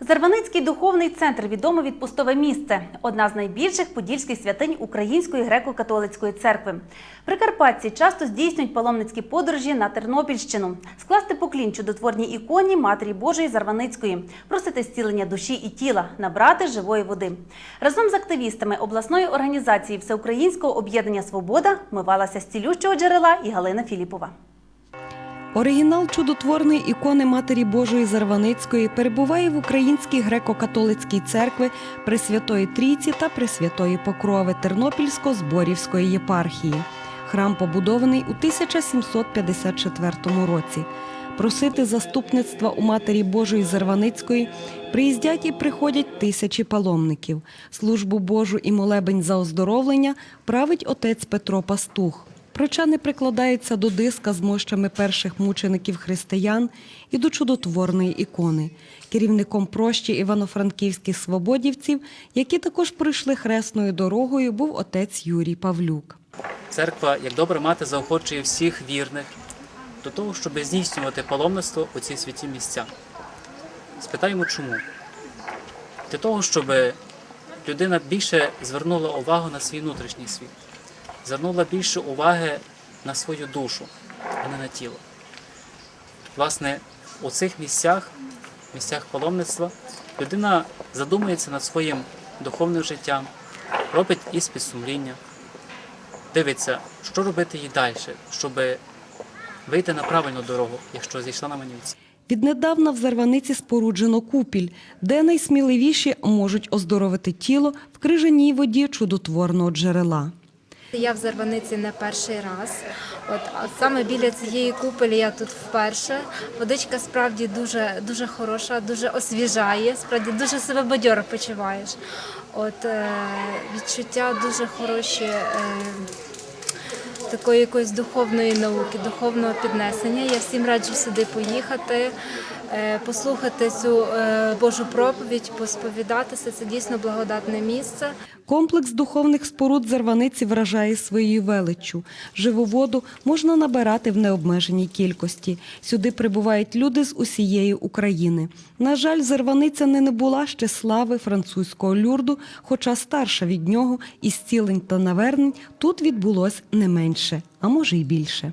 Зарваницький духовний центр відоме відпустове місце, одна з найбільших подільських святинь Української греко-католицької церкви. Прикарпатці часто здійснюють паломницькі подорожі на Тернопільщину, скласти поклін чудотворній іконі Матері Божої Зарваницької, просити зцілення душі і тіла, набрати живої води. Разом з активістами обласної організації Всеукраїнського об'єднання Свобода мивалася з цілющого джерела і Галина Філіпова. Оригінал чудотворної ікони Матері Божої Зарваницької перебуває в Українській греко-католицькій церкві Пресвятої Трійці та Пресвятої Покрови Тернопільсько-Зборівської єпархії. Храм побудований у 1754 році. Просити заступництва у Матері Божої Зарваницької приїздять і приходять тисячі паломників. Службу Божу і молебень за оздоровлення править отець Петро Пастух. Прочани прикладаються до диска з мощами перших мучеників християн і до чудотворної ікони. Керівником прощі івано-франківських свободівців, які також пройшли хресною дорогою, був отець Юрій Павлюк. Церква, як добра мати, заохочує всіх вірних до того, щоб здійснювати паломництво у ці святі місця. Спитаємо чому? Для того, щоб людина більше звернула увагу на свій внутрішній світ, звернула більше уваги на свою душу, а не на тіло. Власне, у цих місцях, місцях паломництва, людина задумується над своїм духовним життям, робить іспит сумління, дивиться, що робити їй далі, щоб вийти на правильну дорогу, якщо зійшла на манівці. Віднедавна в Зарваниці споруджено купіль, де найсміливіші можуть оздоровити тіло в крижаній воді чудотворного джерела. Я в Зарваниці не перший раз. От а саме біля цієї купелі я тут вперше. Водичка справді дуже дуже хороша, дуже освіжає. Справді дуже себе бадьоро почуваєш. От е, відчуття дуже хороші. Е, Такої якоїсь духовної науки, духовного піднесення. Я всім раджу сюди поїхати, послухати цю е, Божу проповідь, посповідатися. Це дійсно благодатне місце. Комплекс духовних споруд Зарваниці вражає своєю величчю. Живу воду можна набирати в необмеженій кількості. Сюди прибувають люди з усієї України. На жаль, Зарваниця не не була ще слави французького люрду, хоча старша від нього і зцілень та навернень тут відбулось не менше, а може й більше.